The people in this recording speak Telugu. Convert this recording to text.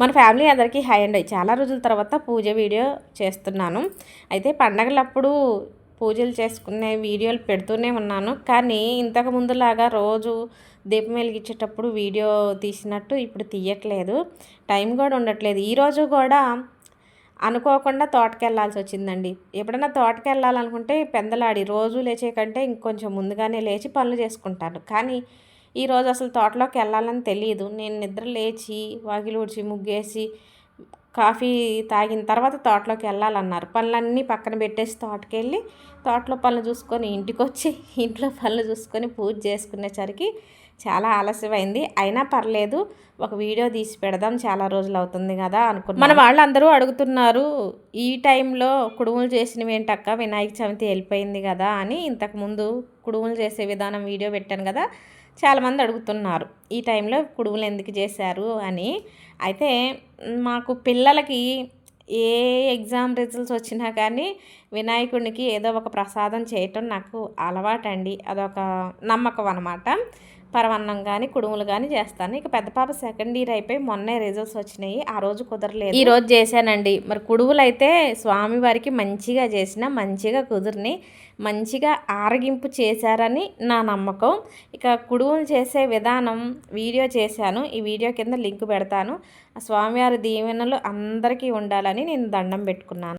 మన ఫ్యామిలీ అందరికీ హై అండ్. చాలా రోజుల తర్వాత పూజ వీడియో చేస్తున్నాను. అయితే పండగలప్పుడు పూజలు చేసుకునే వీడియోలు పెడుతూనే ఉన్నాను. కానీ ఇంతకు ముందులాగా రోజు దీపం వెలిగించేటప్పుడు వీడియో తీసినట్టు ఇప్పుడు తీయట్లేదు. టైం కూడా ఉండట్లేదు. ఈరోజు కూడా అనుకోకుండా తోటకెళ్ళాల్సి వచ్చిందండి. ఎప్పుడైనా తోటకి వెళ్ళాలనుకుంటే పెందలాడి రోజు లేచే కంటే ఇంకొంచెం ముందుగానే లేచి పనులు చేసుకుంటాను. కానీ ఈరోజు అసలు తోటలోకి వెళ్ళాలని తెలియదు నేను నిద్ర లేచి వాకిలి ఊడ్చి ముగ్గేసి కాఫీ తాగిన తర్వాత తోటలోకి వెళ్ళాలన్నారు. పనులన్నీ పక్కన పెట్టేసి తోటకెళ్ళి తోటలో పనులు చూసుకొని ఇంటికి వచ్చి ఇంట్లో పనులు చూసుకొని పూజ చేసుకునేసరికి చాలా ఆలస్యమైంది. అయినా పర్లేదు ఒక వీడియో తీసి పెడదాం చాలా రోజులు అవుతుంది కదా అనుకున్నాను మన వాళ్ళందరూ అడుగుతున్నారు ఈ టైంలో కుడుములు చేసినవి ఏంటక్క? వినాయక చవితి వెళ్ళిపోయింది కదా అని. ఇంతకుముందు కుడుములు చేసే విధానం వీడియో పెట్టాను కదా చాలామంది అడుగుతున్నారు ఈ టైంలో కుడుములు ఎందుకు చేశారు? అని. అయితే మాకు పిల్లలకి ఏ ఎగ్జామ్ రిజల్ట్స్ వచ్చినా కానీ వినాయకుడికి ఏదో ఒక ప్రసాదం చేయటం నాకు అలవాటండి. అదొక నమ్మకం అనమాట పరవన్నం కానీ కుడుములు కానీ చేస్తాను. ఇక పెద్ద పాప సెకండ్ ఇయర్ అయిపోయి మొన్నే రిజల్ట్స్ వచ్చినాయి. ఆ రోజు కుదరలేదు. ఈ రోజు చేశానండి. మరి కుడుములు అయితే స్వామివారికి మంచిగా చేసిన మంచిగా కుదిరిని మంచిగా ఆరగింపు చేశారని నా నమ్మకం. ఇక కుడుములు చేసే విధానం వీడియో చేశాను. ఈ వీడియో కింద లింక్ పెడతాను. స్వామివారి దీవెనలు అందరికీ ఉండాలని నేను దండం పెట్టుకున్నాను.